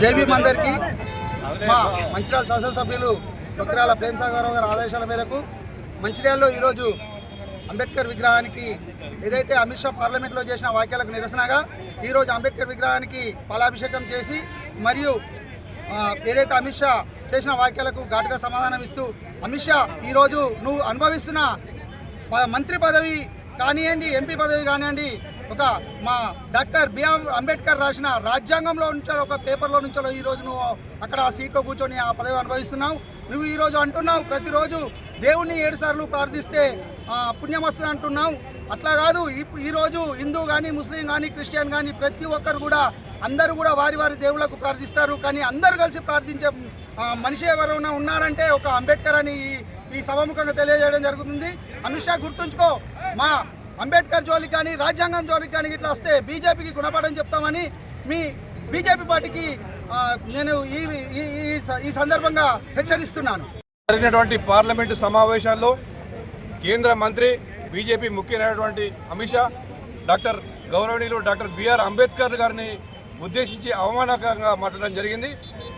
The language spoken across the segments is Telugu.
జేబీ అందరికీ మా మంచిర్యాల శాసనసభ్యులు కొక్కిరాల ప్రేమ్ సాగర్ గారి ఆదేశాల మేరకు మంచిర్యాలలో ఈరోజు అంబేద్కర్ విగ్రహానికి ఏదైతే అమిత్ షా పార్లమెంట్లో చేసిన వాక్యాలకు నిరసనగా ఈరోజు అంబేద్కర్ విగ్రహానికి పాలాభిషేకం చేసి మరియు ఏదైతే అమిత్ షా చేసిన వాక్యాలకు ఘాటుగా సమాధానం ఇస్తూ అమిత్ షా ఈరోజు నువ్వు అనుభవిస్తున్న మంత్రి పదవి కానివ్వండి ఎంపీ పదవి కానివ్వండి ఒక మా డాక్టర్ బిఆర్ అంబేద్కర్ రాసిన రాజ్యాంగంలో నుంచి ఒక పేపర్లో నుంచో ఈరోజు నువ్వు అక్కడ ఆ సీట్లో కూర్చొని ఆ పదవి అనుభవిస్తున్నావు. నువ్వు ఈరోజు అంటున్నావు ప్రతిరోజు దేవుణ్ణి ఏడు సార్లు ప్రార్థిస్తే ఆ, అంటున్నావు. అట్లా కాదు ఈరోజు హిందూ కానీ ముస్లిం కానీ క్రిస్టియన్ కానీ ప్రతి ఒక్కరు కూడా అందరూ కూడా వారి వారి దేవుళ్ళకు ప్రార్థిస్తారు. కానీ అందరూ కలిసి ప్రార్థించే మనిషి ఎవరైనా ఉన్నారంటే ఒక అంబేద్కర్ అని ఈ- ఈ సభాముఖంగా తెలియజేయడం జరుగుతుంది. అమిత్ షా గుర్తుంచుకో మా అంబేద్కర్ జోలికి కానీ రాజ్యాంగం జోలికి కానీ ఇట్లా వస్తే బీజేపీకి గుణపడని చెప్తామని మీ బీజేపీ పార్టీకి నేను ఈ ఈ- ఈ సందర్భంగా హెచ్చరిస్తున్నాను. జరిగినటువంటి పార్లమెంటు సమావేశాల్లో కేంద్ర మంత్రి బీజేపీ ముఖ్యమైనటువంటి అమిత్ షా డాక్టర్ గౌరవనీయులు డాక్టర్ బిఆర్ అంబేద్కర్ గారిని ఉద్దేశించి అవమానకరంగా మాట్లాడడం జరిగింది.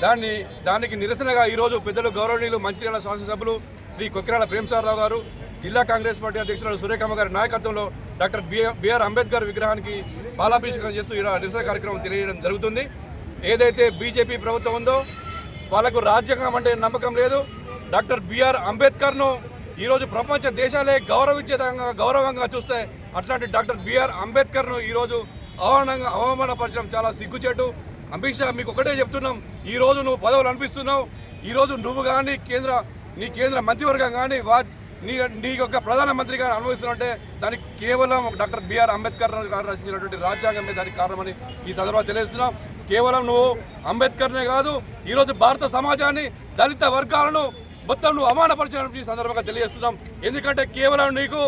దాన్ని దానికి నిరసనగా ఈరోజు పెద్దలు గౌరవనీయులు మంచిర్యాల శాసనసభ్యులు శ్రీ కొక్కిరాల ప్రేమసారరావు గారు జిల్లా కాంగ్రెస్ పార్టీ అధ్యక్షురాలు సురేఖమ్మ గారి నాయకత్వంలో డాక్టర్ బిఆర్ బిఆర్ అంబేద్కర్ విగ్రహానికి పాలాభిషేకం చేస్తూ ఇలా నిరసన కార్యక్రమం తెలియడం జరుగుతుంది. ఏదైతే బీజేపీ ప్రభుత్వం ఉందో వాళ్ళకు రాజ్యాంగం అంటే నమ్మకం లేదు. డాక్టర్ బిఆర్ అంబేద్కర్ను ఈరోజు ప్రపంచ దేశాలే గౌరవించేదంగా గౌరవంగా చూస్తే అట్లాంటి డాక్టర్ బిఆర్ అంబేద్కర్ను ఈరోజు అవమానంగా అవమానపరచడం చాలా సిగ్గుచేటు. అమిత్ షా మీకు ఒకటే చెప్తున్నాం ఈ రోజు నువ్వు పదవులు అనిపిస్తున్నావు. ఈ రోజు నువ్వు కానీ కేంద్ర నీ కేంద్ర మంత్రివర్గం కానీ వా నీ నీ యొక్క ప్రధానమంత్రి ప్రధానమంత్రిగా అనుభవిస్తున్నట్టే దానికి కేవలం డాక్టర్ బిఆర్ అంబేద్కర్ గారు రచించినటువంటి రాజ్యాంగమే దానికి కారణమని ఈ సందర్భంగా తెలియజేస్తున్నాం. కేవలం నువ్వు అంబేద్కర్నే కాదు ఈరోజు భారత సమాజాన్ని దళిత వర్గాలను మొత్తం నువ్వు అవమానపరిచిన ఈ సందర్భంగా తెలియజేస్తున్నాం. ఎందుకంటే కేవలం నీకు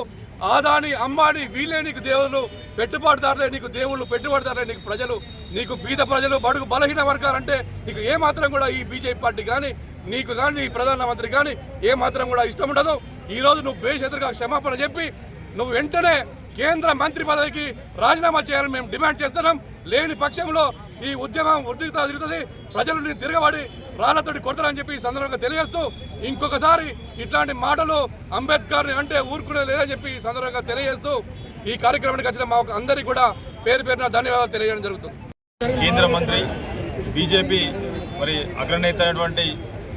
ఆదాని అమ్మాని వీళ్ళే నీకు దేవుళ్ళు పెట్టుబడిదారులే నీకు దేవుళ్ళు పెట్టుబడిదారులే నీకు ప్రజలు నీకు బీద ప్రజలు బడుగు బలహీన వర్గాలంటే నీకు ఏమాత్రం కూడా ఈ బీజేపీ పార్టీ కానీ నీకు కానీ నీ ప్రధానమంత్రి కానీ ఏ మాత్రం కూడా ఇష్టం ఉండదు. ఈరోజు నువ్వు బేషెదురుగా క్షమాపణ చెప్పి నువ్వు వెంటనే కేంద్ర మంత్రి పదవికి రాజీనామా చేయాలని మేము డిమాండ్ చేస్తున్నాం. లేని పక్షంలో ఈ ఉద్యమం ఉద్రిక్త తిరుగుతుంది. ప్రజలు నేను తిరగబడి రాళ్ళతోటి కొడతారని చెప్పి సందర్భంగా తెలియజేస్తూ ఇంకొకసారి ఇట్లాంటి మాటలు అంబేద్కర్ని అంటే ఊరుకునే లేదని చెప్పి సందర్భంగా తెలియజేస్తూ ఈ కార్యక్రమానికి వచ్చిన మా అందరికీ కూడా పేరు పేరున ధన్యవాదాలు తెలియజేయడం జరుగుతుంది. కేంద్ర మంత్రి బీజేపీ మరి అగ్రనేత అయినటువంటి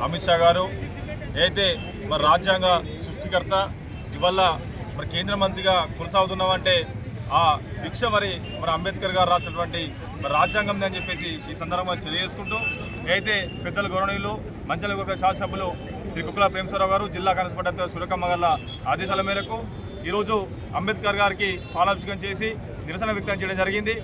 అమిత్ షా గారు అయితే మరి రాజ్యాంగ సృష్టికర్త ఇవల్ల మరి కేంద్ర మంత్రిగా కొనసాగుతున్నామంటే ఆ దీక్ష మరి మరి అంబేద్కర్ గారు రాసినటువంటి మరి రాజ్యాంగం అని చెప్పేసి ఈ సందర్భంగా తెలియజేసుకుంటూ అయితే పెద్దల గౌరవనీయులు మంచలవర్గ శాసనసభ్యులు శ్రీ కుక్కల ప్రేమస్వరరావు గారు జిల్లా కాంగ్రెస్ పార్టీ అధ్యక్షులు సురకమ్మ గారి ఆదేశాల మేరకు ఈరోజు అంబేద్కర్ గారికి పాలాభిషేకం చేసి నిరసన వ్యక్తం చేయడం జరిగింది.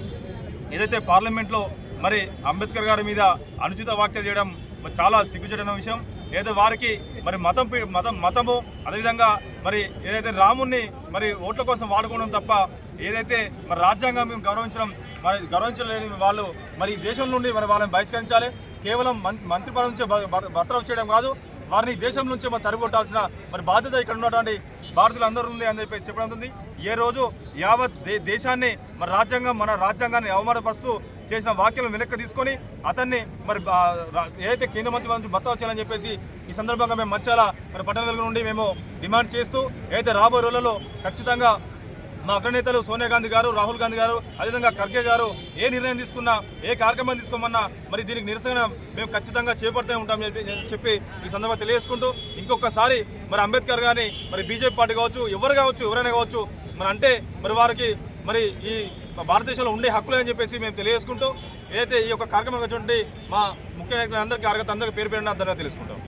ఏదైతే పార్లమెంట్లో మరి అంబేద్కర్ గారి మీద అనుచిత వ్యాఖ్యలు చేయడం చాలా సిగ్గుచేటైన విషయం. ఏదైతే వారికి మరి మతం మతం మతము అదేవిధంగా మరి ఏదైతే రాముణ్ణి మరి ఓట్ల కోసం వాడుకోవడం తప్ప ఏదైతే మరి రాజ్యాంగం మేము గౌరవించడం మరి గౌరవించలేని వాళ్ళు మరి ఈ దేశం నుండి మరి వాళ్ళని బహిష్కరించాలి. కేవలం మం- మంత్రి పదవి నుంచి బ- బ- చేయడం కాదు వారిని దేశం నుంచి మరి తరిగొట్టాల్సిన మరి బాధ్యత ఇక్కడ ఉన్నటువంటి భారతీయులందరూ ఉంది అని చెప్పి చెప్పడం ఉంది ఏ రోజు యావత్ దేశాన్ని మరి రాజ్యాంగం మన రాజ్యాంగాన్ని అవమానపరుస్తూ చేసిన వ్యాఖ్యలను వెనక్కి తీసుకొని అతన్ని మరి ఏదైతే కేంద్ర మంత్రి నుంచి భర్త వచ్చారని చెప్పేసి ఈ సందర్భంగా మేము మంచాల మరి పట్టణ వెలుగు నుండి మేము డిమాండ్ చేస్తూ ఏదైతే రాబోయే రోజులలో ఖచ్చితంగా మా అగ్రనేతలు సోనియా గాంధీ గారు రాహుల్ గాంధీ గారు అదేవిధంగా ఖర్గే గారు ఏ నిర్ణయం తీసుకున్నా ఏ కార్యక్రమం తీసుకోమన్నా మరి దీనికి నిరసన మేము ఖచ్చితంగా చేపడుతూనే ఉంటాం చెప్పి చెప్పి ఈ సందర్భంగా తెలియజేసుకుంటూ ఇంకొకసారి మరి అంబేద్కర్ గారిని మరి బీజేపీ పార్టీ కావచ్చు ఎవరు కావచ్చు ఎవరైనా కావచ్చు మరి అంటే మరి వారికి మరి ఈ భారతదేశంలో ఉండే హక్కులు అని చెప్పేసి మేము తెలియజేసుకుంటూ ఏదైతే ఈ యొక్క కార్యక్రమం వచ్చినటువంటి మా ముఖ్య నాయకులందరికీ అర్హత అందరికీ పేరు పేరున ధన్యవాదాలు తెలుసుకుంటాం.